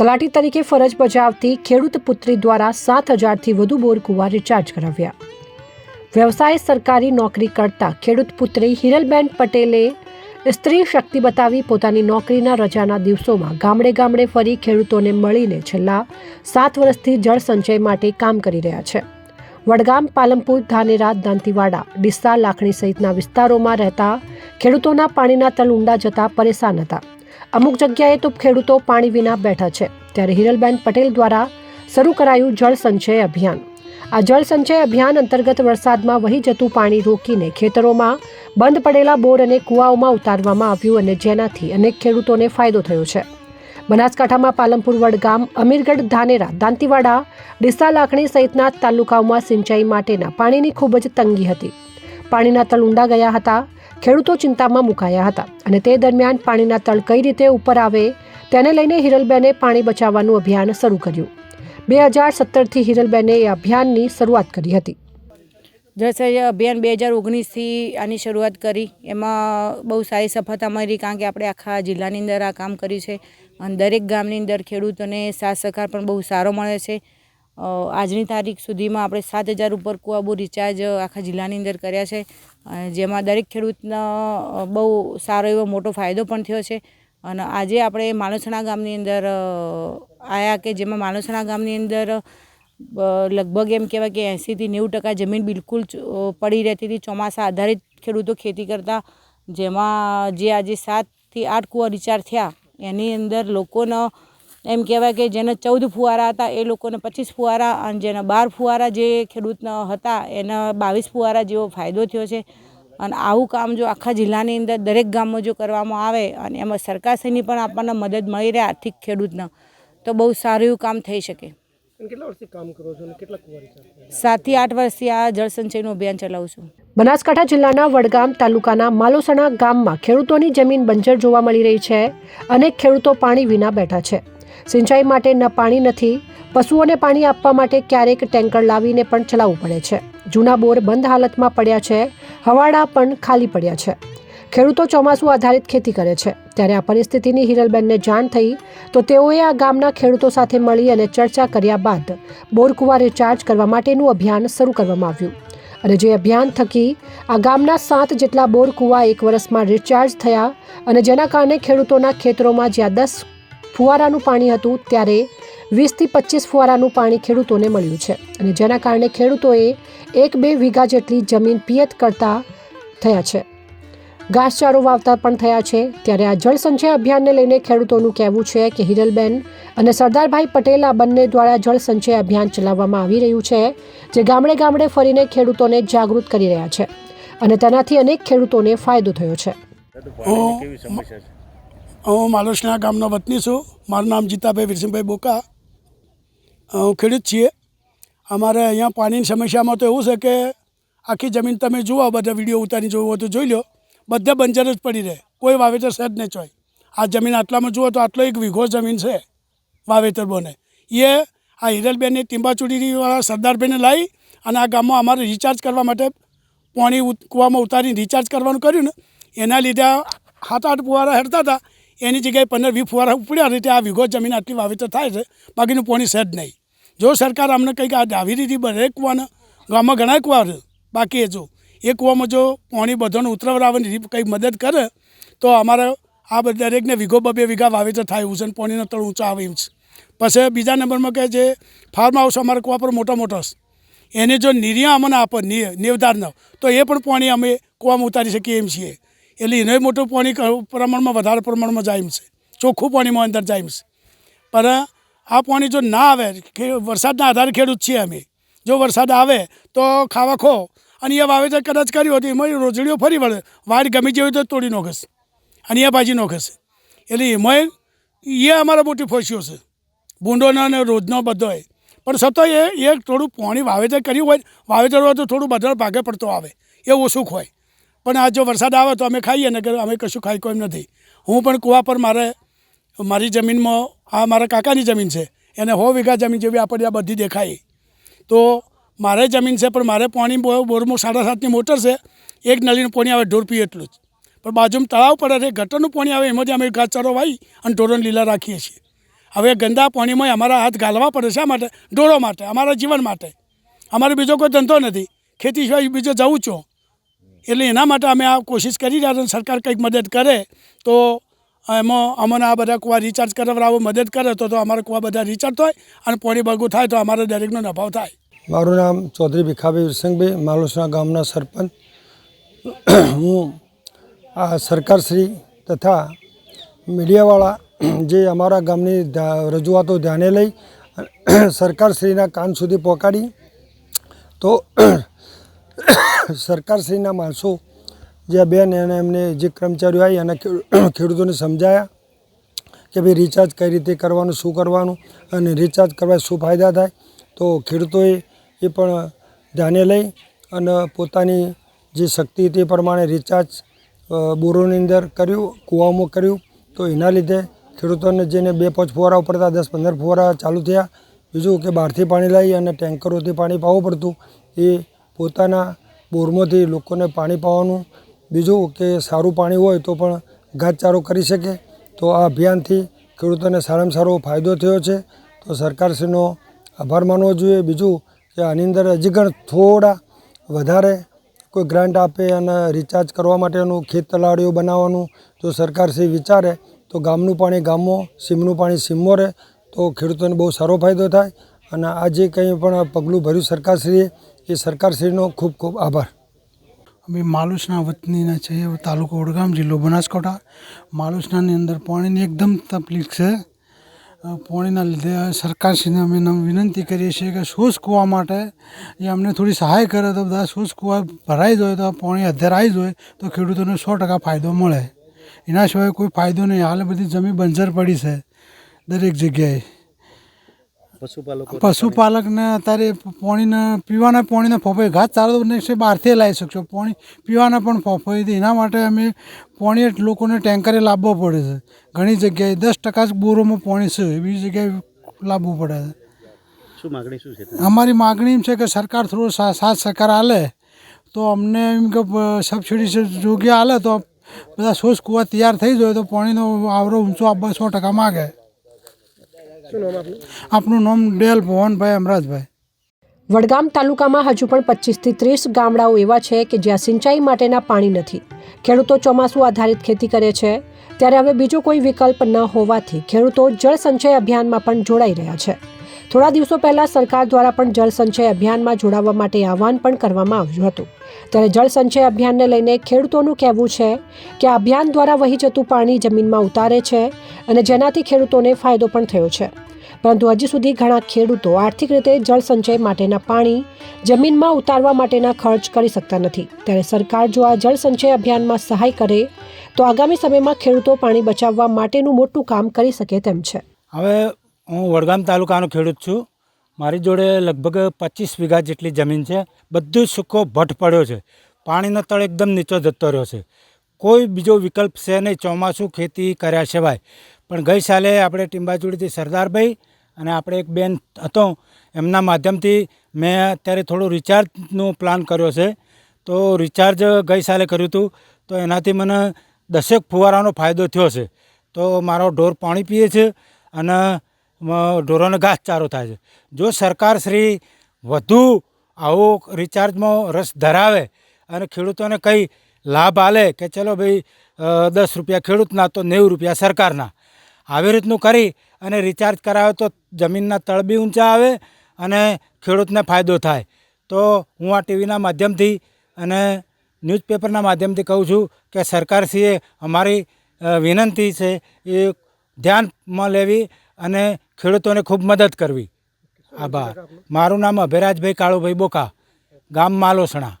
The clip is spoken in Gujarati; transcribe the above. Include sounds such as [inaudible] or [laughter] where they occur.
તલાટી તરીકે ફરજ બજાવતી ખેડૂત પુત્રી દ્વારા સાત હજારથી વધુ બોર કુવા રિચાર્જ કરાવ્યા. વ્યવસાય સરકારી નોકરી કરતા ખેડૂત પુત્રી હિરલબેન પટેલે સ્ત્રી શક્તિ બતાવી પોતાની નોકરીના રજાના દિવસોમાં ગામડે ગામડે ફરી ખેડૂતોને મળીને છેલ્લા સાત વર્ષથી જળ સંચય માટે કામ કરી રહ્યા છે. વડગામ પાલમપુર ધાનેરા, દાંતીવાડા, ડીસા, લાખણી સહિતના વિસ્તારોમાં રહેતા ખેડૂતોના પાણીના તલ ઊંડા જતા પરેશાન હતા. અમુક જગ્યાએ તો ખેડૂતો પાણી વિના બેઠા છે. ત્યારે હિરલબેન પટેલ દ્વારા શરૂ કરાયું જળ સંચય અભિયાન. આ જળ સંચય અભિયાન અંતર્ગત વરસાદમાં વહી જતું પાણી રોકીને ખેતરોમાં બંધ પડેલા બોર અને કુવાઓમાં ઉતારવામાં આવ્યું અને જેનાથી અનેક ખેડૂતોને ફાયદો થયો છે. બનાસકાંઠામાં પાલનપુર વડગામ, અમીરગઢ, ધાનેરા, દાંતીવાડા, ડીસા લાખણી સહિતના તાલુકાઓમાં સિંચાઈ માટેના પાણીની ખૂબ જ તંગી હતી. પાણીના તળ ઊંડા ગયા હતા, ખેડૂતો ચિંતામાં મુકાયા હતા અને તે દરમિયાન પાણીના તળ કઈ રીતે ઉપર આવે તેને લઈને હિરલબેને પાણી બચાવવાનું અભિયાન શરૂ કર્યું. બે હજાર સત્તરથી હિરલબેને એ અભિયાનની શરૂઆત કરી હતી. જળસંચય અભિયાન બે હજાર ઓગણીસથી આની શરૂઆત કરી. એમાં બહુ સારી સફળતા મળી કારણ કે આપણે આખા જિલ્લાની અંદર આ કામ કર્યું છે. અને દરેક ગામની અંદર ખેડૂતોને સાથ સહકાર પણ બહુ સારો મળે છે. આજની તારીખ સુધીમાં આપણે સાત હજાર ઉપર કુવાબો રિચાર્જ આખા જિલ્લાની અંદર કર્યા છે. જેમાં દરેક ખેડૂતનો બહુ સારો એવો મોટો ફાયદો પણ થયો છે. અને આજે આપણે માણસણા ગામની અંદર આવ્યા કે જેમાં માણસણા ગામની અંદર લગભગ એમ કહેવાય કે એંસીથી નેવું ટકા જમીન બિલકુલ પડી રહેતી હતી. ચોમાસા આધારિત ખેડૂતો ખેતી કરતા, જેમાં જે આજે સાતથી આઠ કૂવા રિચાર્જ થયા, એની અંદર લોકોનો એમ કહેવાય કે જેને ચૌદ ફુવારા હતા એ લોકોને પચીસ ફુવારા અને જેના બાર ફુવારા જે ખેડૂતના હતા એને બાવીસ ફુવારા જેવો ફાયદો થયો છે. અને આવું કામ જો આખા જિલ્લાની અંદર દરેક ગામમાં જો કરવામાં આવે અને એમાં સરકારશ્રીની પણ આપણને મદદ મળી રહે આર્થિક ખેડૂતને તો બહુ સારું એવું કામ થઈ શકે. કેટલા વર્ષથી કામ કરો છો અને કેટલા કુંવારી સાતથી આઠ વર્ષથી આ જળ અભિયાન ચલાવું છું. બનાસકાંઠા જિલ્લાના વડગામ તાલુકાના માલોસણા ગામમાં ખેડૂતોની જમીન બંજર જોવા મળી રહી છે અનેક ખેડૂતો પાણી વિના બેઠા છે. સિંચાઈ માટે ન પાણી નથી, પશુઓને પાણી આપવા માટે ક્યારેક ટેન્કર લાવીને પણ ચલાવવું પડે છે. જૂના બોર બંધ હાલતમાં પડ્યા છે, હવાડા પણ ખાલી પડ્યા છે. ખેડૂતો ચોમાસું આધારિત ખેતી કરે છે. ત્યારે આ પરિસ્થિતિની હિરલબેનને જાણ થઈ, તો તેઓએ આ ગામના ખેડૂતો સાથે મળી અને ચર્ચા કર્યા બાદ બોરકુવા રિચાર્જ કરવા માટેનું અભિયાન શરૂ કરવામાં આવ્યું. અને જે અભિયાન થકી આ ગામના સાત જેટલા બોર કુવા એક વર્ષમાં રિચાર્જ થયા અને જેના કારણે ખેડૂતોના ખેતરોમાં જ્યાં દસ ફુવારાનું પાણી હતું ત્યારે વીસથી પચીસ ફુવારાનું પાણી ખેડૂતોને મળ્યું છે. અને જેના કારણે ખેડૂતોએ એક બે વીઘા જેટલી જમીન પિયત કરતા થયા છે. ઘાસચારો વાવતા પણ થયા છે. ત્યારે આ જળ સંચય અભિયાનને લઈને ખેડૂતોનું કહેવું છે કે હિરલબેન અને સરદારભાઈ પટેલ આ બંને દ્વારા જળ સંચય અભિયાન ચલાવવામાં આવી રહ્યું છે, જે ગામડે ગામડે ફરીને ખેડૂતોને જાગૃત કરી રહ્યા છે. અને તેનાથી અનેક ખેડૂતોને ફાયદો થયો છે. હું માલોસના ગામનો વતની છું. મારું નામ જીતાભાઈ વિરસિંહભાઈ બોકા. હું ખેડૂત છીએ. અમારે અહીંયા પાણીની સમસ્યામાં તો એવું છે કે આખી જમીન તમે જુઓ બધા વીડિયો ઉતારી જોવો હોય તો જોઈ લો. બધે બંજર જ પડી રહે. કોઈ વાવેતર છે જ નહીં ચોય. આ જમીન આટલામાં જુઓ તો આટલો એક વીઘો જમીન છે વાવેતર બને. એ આ હિરલબેનની ટીંબાચુડીવાળા સરદારભાઈને લાવી અને આ ગામમાં અમારે રિચાર્જ કરવા માટે પાણી કૂવામાં ઉતારીને રિચાર્જ કરવાનું કર્યું ને. એના લીધે સાત આઠ ફુવારા હેરતા હતા. એની જગ્યાએ પંદર વીસ ફુવારા ઉપડ્યા રીતે આ વીઘો જમીન આટલી વાવેતર થાય છે, બાકીનું પોણી છે જ નહીં. જો સરકાર અમને કંઈક આ આવી રીતે દરેક કૂવાના ગામમાં ઘણા કૂવા છે, બાકી જો, એ કૂવામાં જો પાણી બધાને ઉતરવરાવવાની કંઈક મદદ કરે, તો અમારે આ દરેકને વીઘો બબે વીઘા વાવેતર થાય એવું છે અને પાણીનો તળ ઊંચો આવે એમ છે. પછી બીજા નંબરમાં કે જે ફાર્મ હાઉસ અમારા કૂવા પર મોટા મોટા એને જો નિર્યા અમને આપે નેવદારનો તો એ પણ પાણી અમે કૂવામાં ઉતારી શકીએ એમ છીએ. એટલે એને મોટું પાણી પ્રમાણમાં વધારે પ્રમાણમાં જાય છે. ચોખ્ખું પાણીમાં અંદર જાય છે. પણ આ પાણી જો ના આવે, કે વરસાદના આધારે ખેડૂત છીએ અમે. જો વરસાદ આવે તો ખાવા ખો. અને એ વાવેતર કદાચ કર્યું હતું એમાં રોજડીઓ ફરી વળે. વાડ ગમી જેવી તો તોડી નોખશે અને એ ભાજી નોખશે એટલે એમાં એ અમારા મોટી ફોસીઓ છે. ભૂંડોનો અને રોજનો બધોય પણ છતાં એ એ થોડું પાણી વાવેતર કર્યું હોય, વાવેતર હોય તો થોડું બધા ભાગે પડતો આવે. એ ઓછું હોય પણ આ જો વરસાદ આવે તો અમે ખાઈએ ને અમે કશું ખાઈ કોઈ નથી. હું પણ કૂવા પર મારે, મારી જમીનમાં, આ મારા કાકાની જમીન છે, એને હો વીઘા જમીન જેવી આપણે આ બધી દેખાય તો મારે જમીન છે, પણ મારે પાણી બોરમાં સાડા સાતની મોટર છે, એક નળીનું પાણી આવે, ઢોર પીએ એટલું જ. પણ બાજુમાં તળાવ પડે છે, ગટરનું પાણી આવે એમાંથી અમે ઘાસચારો વાવી અને ઢોરોને લીલા રાખીએ છીએ. હવે ગંદા પાણીમાં અમારા હાથ ગાલવા પડે શા માટે? ઢોરો માટે, અમારા જીવન માટે. અમારે બીજો કોઈ ધંધો નથી. ખેતી સિવાય બીજો જવું છું. એટલે એના માટે અમે આ કોશિશ કરી રહ્યા છીએ સરકાર કંઈક મદદ કરે તો એમાં અમને આ બધા કુવા રિચાર્જ કરાવડાવો, મદદ કરે તો તો અમારા કુવા બધા રિચાર્જ થાય અને પોણી ભાગું થાય તો અમારે દરેકનો નફાવ થાય. મારું નામ ચૌધરી ભીખાભાઈ વિરસંગભાઈ માલુસણા ગામના સરપંચ. હું આ સરકારશ્રી તથા મીડિયાવાળા જે અમારા ગામની રજૂઆતો ધ્યાને લઈ સરકારશ્રીના કાન સુધી પહોંચાડી તો સરકારશ્રીના માણસો જે બેન એને એમને જે કર્મચારીઓ આવી અને [clears throat] ખેડૂતોને સમજાયા કે ભાઈ રિચાર્જ કઈ રીતે કરવાનું, શું કરવાનું અને રિચાર્જ કરવા શું ફાયદા થાય, તો ખેડૂતોએ એ પણ ધ્યાને લઈ અને પોતાની જે શક્તિ તે પ્રમાણે રિચાર્જ બોરોની અંદર કર્યું, કૂવામાં કર્યું. તો એના લીધે ખેડૂતોને જેને બે પાંચ ફુવારા ઉપડતા દસ પંદર ફુવારા ચાલુ થયા. બીજું કે બહારથી પાણી લાવી અને ટેન્કરોથી પાણી પાવું પડતું. એ પોતાના બોરમાંથી લોકોને પાણી પાવાનું. બીજું કે સારું પાણી હોય તો પણ ઘાસચારો કરી શકે. તો આ અભિયાનથી ખેડૂતોને સારામાં સારો ફાયદો થયો છે. તો સરકારશ્રીનો આભાર માનવો જોઈએ. બીજું કે આની અંદર હજી પણ થોડા વધારે કોઈ ગ્રાન્ટ આપે અને રિચાર્જ કરવા માટેનું ખેત તલાડીઓ બનાવવાનું જો સરકારશ્રી વિચારે, તો ગામનું પાણી ગામમાં, સીમનું પાણી સીમમાં રહે તો ખેડૂતોને બહુ સારો ફાયદો થાય. અને આ જે કંઈ પણ પગલું ભર્યું સરકારશ્રીએ, એ સરકારશ્રીનો ખૂબ ખૂબ આભાર. અમે માલુસના વતનીના છે તાલુકો વડગામ જિલ્લો બનાસકાંઠા. માલુસનાની અંદર પાણીની એકદમ તકલીફ છે. પાણીના લીધે સરકારશ્રીને અમે વિનંતી કરીએ છીએ કે શોષ કૂવા માટે, એ અમને થોડી સહાય કરે તો બધા શોષ કૂવા ભરાઈ જાય તો પાણી આવી જાય તો ખેડૂતોને સો ટકા ફાયદો મળે. એના સિવાય કોઈ ફાયદો નહીં. હાલ બધી જમીન બંજર પડી છે દરેક જગ્યાએ. પશુપાલકો પશુપાલકને અત્યારે પાણીને પીવાના પાણીના ફોફાઈ ઘાસ ચારો ને છે બહારથી લાવી શકશો. પાણી પીવાના પણ ફોફાઈ એના માટે અમે પાણી લોકોને ટેન્કરે લાવવો પડે છે. ઘણી જગ્યાએ દસ ટકા જ બોરોમાં પાણી છે. બીજી જગ્યાએ લાવવું પડે છે. શું માગણી શું છે અમારી માગણી એમ છે કે સરકાર થોડો સાથ સહકાર આલે. તો અમને એમ કે સબસિડી છે યોગ્ય આલે તો બધા સોસ કૂવા તૈયાર થઈ જાય તો પાણીનો આવરો ઊંચો આપવા સો ટકા માગે. શું નામ આપનું? આપનું નામ ડેલ ભવનભાઈ અમરાજભાઈ. વડગામ તાલુકામાં હજુ પણ પચીસથી ત્રીસ ગામડાઓ એવા છે કે જ્યાં સિંચાઈ માટેના પાણી નથી. ખેડૂતો ચોમાસું આધારિત ખેતી કરે છે. ત્યારે હવે બીજો કોઈ વિકલ્પ ન હોવાથી ખેડૂતો જળ સંચય અભિયાનમાં પણ જોડાઈ રહ્યા છે. થોડા દિવસો પહેલા સરકાર દ્વારા પણ જળ સંચય અભિયાનમાં જોડાવા માટે આહવાન પણ કરવામાં આવ્યું હતું. ત્યારે જળ સંચય અભિયાનને લઈને ખેડૂતોનું કહેવું છે કે અભિયાન દ્વારા વહી જતું પાણી જમીનમાં ઉતારે છે અને જેનાથી ખેડૂતોને ફાયદો પણ થયો છે. પરંતુ હજી સુધી ઘણા ખેડૂતો આર્થિક રીતે જળ સંચય માટેના પાણી જમીનમાં ઉતારવા માટેના ખર્ચ કરી શકતા નથી. ત્યારે સરકાર જો આ જળ સંચય અભિયાનમાં સહાય કરે, તો આગામી સમયમાં ખેડૂતો પાણી બચાવવા માટેનું મોટું કામ કરી શકે તેમ છે. હવે હું વડગામ તાલુકાનો ખેડૂત છું. મારી જોડે લગભગ પચીસ વીઘા જેટલી જમીન છે. બધું સૂકો ભટ્ટ પડ્યો છે. પાણીનો તળ એકદમ નીચો જતો રહ્યો છે. કોઈ બીજો વિકલ્પ છે નહીં. ચોમાસું ખેતી કર્યા સિવાય. પણ ગઈ સાલે આપણે ટીંબાચુડીથી સરદારભાઈ અને આપણે એક બેન હતો. એમના માધ્યમથી મેં અત્યારે થોડું રિચાર્જનું પ્લાન કર્યો છે. તો રિચાર્જ ગઈ સાલે કર્યું હતું. તો એનાથી મને દસેક ફુવારાનો ફાયદો થયો છે. તો મારો ઢોર પાણી પીએ છે અને ઢોરોને ઘાસચારો થાય છે. જો સરકારશ્રી વધુ આવો રિચાર્જમાં રસ ધરાવે અને ખેડૂતોને કંઈ લાભ આલે કે ચલો ભાઈ દસ રૂપિયા ખેડૂતના તો નેવું રૂપિયા સરકારના. આવી રીતનું કરી અને રિચાર્જ કરાવે તો જમીનના તળ બી ઊંચા આવે અને ખેડૂતને ફાયદો થાય. તો હું આ ટીવીના માધ્યમથી અને ન્યૂઝપેપરના માધ્યમથી કહું છું કે સરકારશ્રીએ અમારી વિનંતી છે એ ધ્યાનમાં લેવી અને ખેડૂતોને ખૂબ મદદ કરવી. આભાર. મારું નામ અભયરાજભાઈ કાળુભાઈ બોકા ગામ માલોસણા.